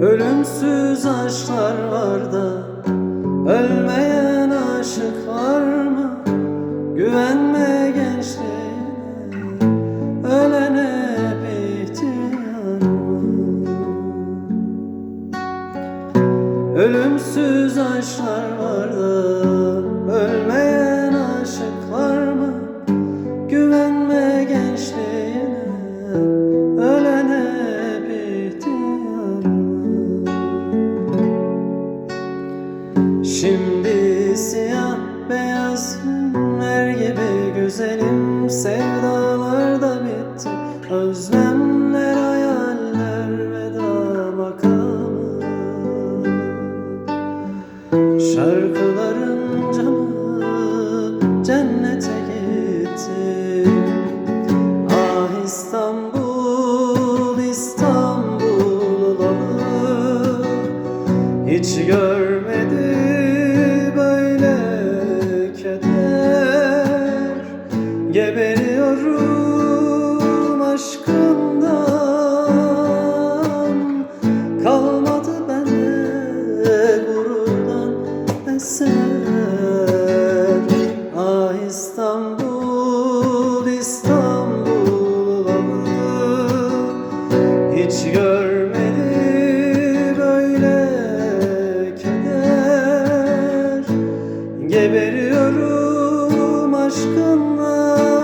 Ölümsüz aşklar var da Ölmeyen aşık var mı? Güvenme gençliğine Ölene hep ihtiyar? Ölümsüz aşklar var da Ölmeyen Şimdi siyah beyaz filmler gibi güzelim Sevdalar da bitti. Özlemler, hayaller, veda makamı. Şarkıların camı cennete Hiç görmedi böyle keder. Geberiyorum aşkından Kalmadı bende gururdan eser. Ah İstanbul, İstanbul Hiç görmedi Geberiyorum aşkınla